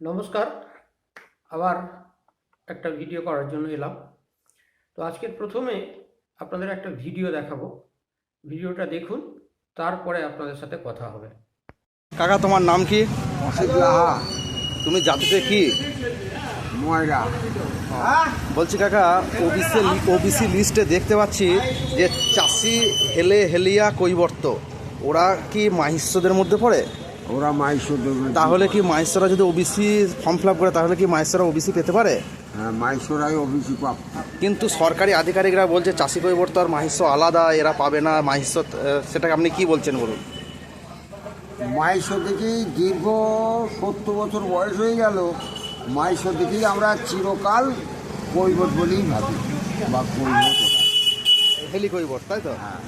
নমস্কার। আবার একটা ভিডিও করার জন্য এলাম। তো আজকের প্রথমে আপনাদের একটা ভিডিও দেখাবো। ভিডিওটা দেখুন তারপরে আপনাদের সাথে কথা হবে। কাকা তোমার নাম কি? লাহা। তুমি জাতিতে কি? ময়রা। বলছি কাকা ওবিসি ওবিসি লিস্টে দেখতে পাচ্ছি যে চাষি হেলে হেলিয়া কৈবর্ত ওরা কি মাহিষ্যদের মধ্যে পড়ে? ওরা দেবে তাহলে কি মাহিষ্যরা যদি ওবিসি ফর্ম ফিল করে তাহলে কি মাহিষ্যরা ওবিসি পেতে পারে? হ্যাঁ মাইশোরাই অভিষি প্রাপ্ত কিন্তু সরকারি আধিকারিকরা বলছে চাষি কৈবর্ত আর মাহিষ্য আলাদা এরা পাবে না। মাহিষ্য সেটাকে আপনি কি বলছেন বলুন? মাইশো দেখেই দীর্ঘ সত্তর বছর বয়স হয়ে গেল। মাইশো দেখেই আমরা চিরকাল কৈবত বলেই ভাবি বা কৈবত হেলি কৈবর্ত তাই তো? হ্যাঁ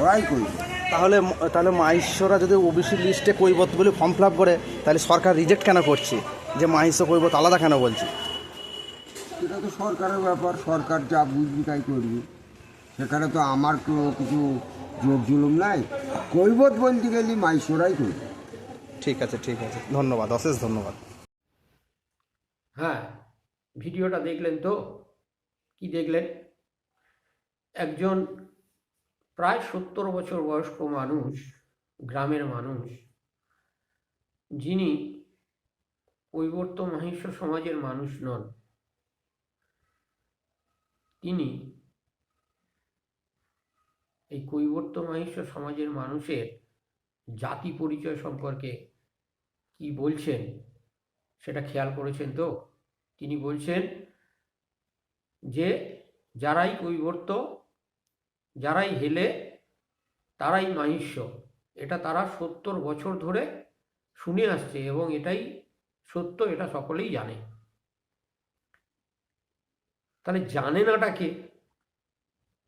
ওরাই কৈবত তাহলে তাহলে মাহিষ্যরা যদি ওবিসি লিস্টে কৈবর্ত বলে ফর্ম ফিল করে তাহলে সরকার রিজেক্ট কেন করছে? যে মাহিষ্য কৈবর্ত আলাদা কেন বলছে? এটা তো সরকারের ব্যাপার সরকার যা বুঝবি তাই করবি। সেখানে তো আমার কোনো কিছু জোর জুলুম নাই। কৈবত বলতে গেলে মাইশোরাই কৈবত ঠিক আছে ঠিক আছে। ধন্যবাদ অশেষ ধন্যবাদ। হ্যাঁ ভিডিওটা দেখলেন তো? কি দেখলেন? একজন প্রায় সত্তর বছর বয়স্ক মানুষ, গ্রামের মানুষ, যিনি কৈবর্ত মহিষ্য সমাজের মানুষ নন। তিনি এই কৈবর্ত মহিষ্য সমাজের মানুষের জাতি পরিচয় সম্পর্কে কি বলছেন, সেটা খেয়াল করেছেন তো? তিনি বলছেন যে, যারাই কৈবর্ত যারাই হেলে, তারাই মাহিষ্য এটা তারা সত্তর বছর ধরে শুনে আসছে এবং এটাই সত্য, এটা সকলেই জানে। তাহলে জানে নাটাকে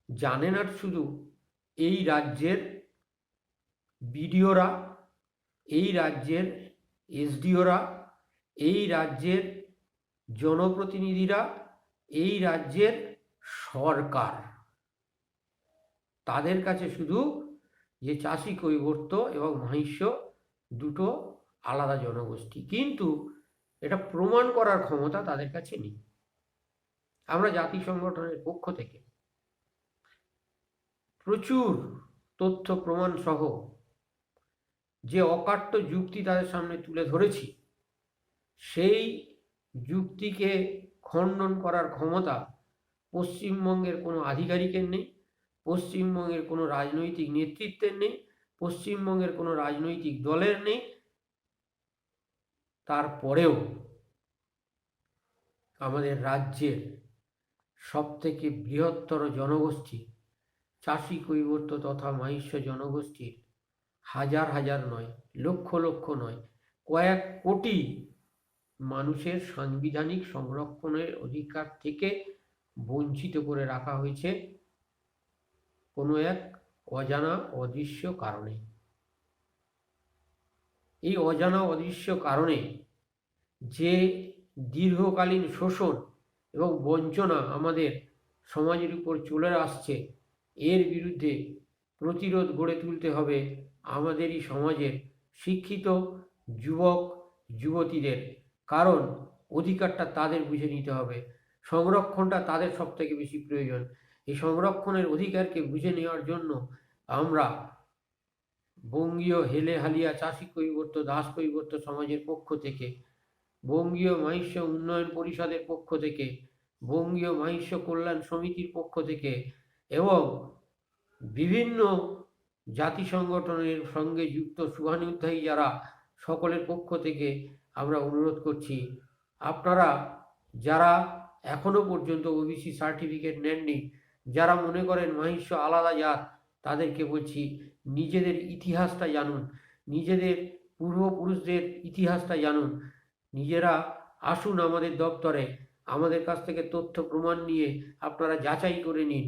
জানে না শুধু এই রাজ্যের বিডিওরা, এই রাজ্যের এসডিওরা, এই রাজ্যের জনপ্রতিনিধিরা, এই রাজ্যের সরকার। তাদের কাছে শুধু যে চাষি কৈবর্ত এবং মহিষ্য দুটো আলাদা জনগোষ্ঠী। কিন্তু এটা প্রমাণ করার ক্ষমতা তাদের কাছে নেই। আমরা জাতি সংগঠনের পক্ষ থেকে প্রচুর তথ্য প্রমাণ সহ যে অকাট্য যুক্তি তাদের সামনে তুলে ধরেছি, সেই যুক্তিকে খণ্ডন করার ক্ষমতা পশ্চিমবঙ্গের কোনো আধিকারিকের নেই। পশ্চিমবঙ্গের কোনো রাজনৈতিক নেতৃত্বের নেই, পশ্চিমবঙ্গের কোনো রাজনৈতিক দলের নেই, তারপরেও আমাদের রাজ্যের সবথেকে বৃহত্তর জনগোষ্ঠী, চাষি কৈবর্ত তথা মাহিষ্য জনগোষ্ঠীর হাজার হাজার নয়, লক্ষ লক্ষ নয়, কয়েক কোটি মানুষের সাংবিধানিক সংরক্ষণের অধিকার থেকে বঞ্চিত করে রাখা হয়েছে। কোনো এক অজানা অদৃশ্য কারণে। এই অজানা অদৃশ্য কারণে যে দীর্ঘকালীন শোষণ এবং বঞ্চনা আমাদের সমাজের উপর চলে আসছে, এর বিরুদ্ধে প্রতিরোধ গড়ে তুলতে হবে আমাদেরই সমাজের শিক্ষিত যুবক, যুবতীদের। কারণ অধিকারটা তাদের বুঝে নিতে হবে, সংরক্ষণটা তাদের সব থেকে বেশি প্রয়োজন। এই সংরক্ষণের অধিকারকে বুঝে নেওয়ার জন্য আমরা বঙ্গীয় হেলে হালিয়া চাষি কৈবর্ত, দাস কৈবর্ত সমাজের পক্ষ থেকে, বঙ্গীয় মাহিষ্য উন্নয়ন পরিষদের পক্ষ থেকে, বঙ্গীয় মাহিষ্য কল্যাণ সমিতির পক্ষ থেকে এবং বিভিন্ন জাতি সংগঠনের সঙ্গে যুক্ত শুভানুধ্যায়ী যারা সকলের পক্ষ থেকে আমরা অনুরোধ করছি, আপনারা যারা এখনও পর্যন্ত ওবিসি সার্টিফিকেট নেননি যারা মনে করেন মহিষ্য আলাদা জাত, তাদেরকে বলছি নিজেদের ইতিহাসটা জানুন, নিজেদের পূর্বপুরুষদের ইতিহাসটা জানুন। নিজেরা আসুন আমাদের দপ্তরে, আমাদের কাছ থেকে তথ্য প্রমাণ নিয়ে আপনারা যাচাই করে নিন।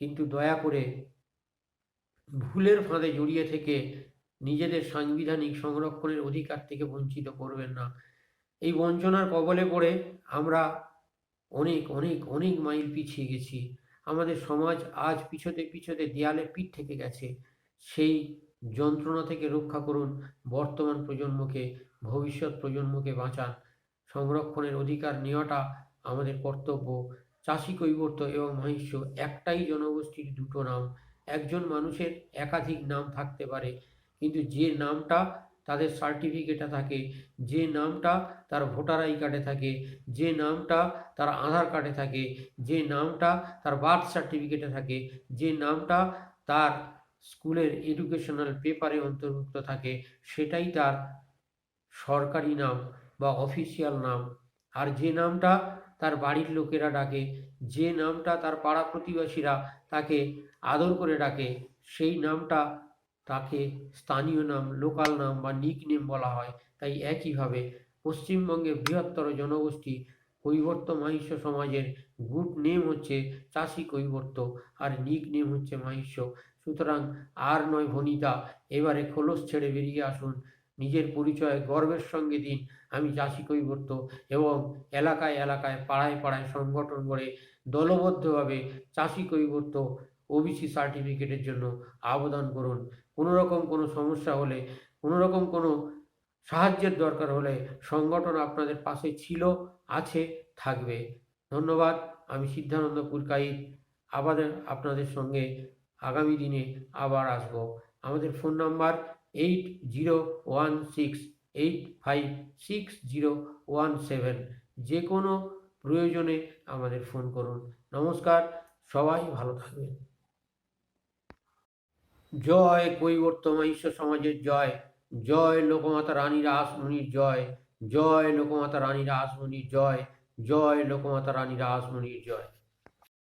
কিন্তু দয়া করে ভুলের ফাঁদে জড়িয়ে থেকে নিজেদের সাংবিধানিক সংরক্ষণের অধিকার থেকে বঞ্চিত করবেন না। এই বঞ্চনার কবলে পড়ে আমরা অনেক অনেক অনেক মাইল পিছিয়ে গেছি। আমাদের সমাজ আজ পিছতে পিছতে দেয়ালে পিঠ থেকে গেছে। সেই যন্ত্রণা থেকে রক্ষা করুন বর্তমান প্রজন্মকে, ভবিষ্যৎ প্রজন্মকে বাঁচান। সংরক্ষণের অধিকার নেওয়াটা আমাদের কর্তব্য। চাষি কৈবর্ত এবং মহিষ্য একটাই জনগোষ্ঠীর দুটো নাম। একজন মানুষের একাধিক নাম থাকতে পারে, কিন্তু যে নামটা তাদের সার্টিফিকেটে থাকে, যে নামটা তার ভোটার আই কার্ডে থাকে, যে নামটা তার আধার কার্ডে থাকে, যে নামটা তার বার্থ সার্টিফিকেটে থাকে, যে নামটা তার স্কুলের এডুকেশনাল পেপারে অন্তর্ভুক্ত থাকে, সেটাই তার সরকারি নাম বা অফিসিয়াল নাম। আর যে নামটা তার বাড়ির লোকেরা ডাকে, যে নামটা তার পাড়া প্রতিবেশীরা তাকে আদর করে ডাকে, সেই নামটা তাকে স্থানীয় নাম, লোকাল নাম বা নিক নেম বলা হয়। তাই একইভাবে পশ্চিমবঙ্গে বৃহত্তর জনগোষ্ঠী কৈবর্ত মাহিষ্য সমাজের গুড নেম হচ্ছে চাষি কৈবর্ত আর নিক নেম হচ্ছে মাহিষ্য। সুতরাং আর নয় ভনিতা এবারে খোলস ছেড়ে বেরিয়ে আসুন। নিজের পরিচয়, গর্বের সঙ্গে দিন। আমি চাষি কৈবর্ত এবং এলাকায় এলাকায়, পাড়ায় পাড়ায় সংগঠন করে দলবদ্ধভাবে চাষি কৈবর্ত ওবিসি সার্টিফিকেটের জন্য আবেদন করুন। কোনো রকম কোনো সমস্যা হলে, কোনো রকম কোনো সাহায্যের দরকার হলে সংগঠন আপনাদের পাশে ছিল, আছে, থাকবে। ধন্যবাদ, আমি সিদ্ধানন্দ পুরকাইত আবার আপনাদের সঙ্গে আগামী দিনে আবার আসব। আমাদের phone number eight zero one six eight five six zero one seven. যে কোনো প্রয়োজনে আমাদের ফোন করুন। নমস্কার, সবাই ভালো থাকবেন। জয় কৈবর্ত ঈশ্বর সমাজের জয় জয় লোকমাতা রানী রাসমণির জয় জয় লোকমাতা রানী রাসমণির জয় জয় লোকমাতা রানী রাসমণির জয়।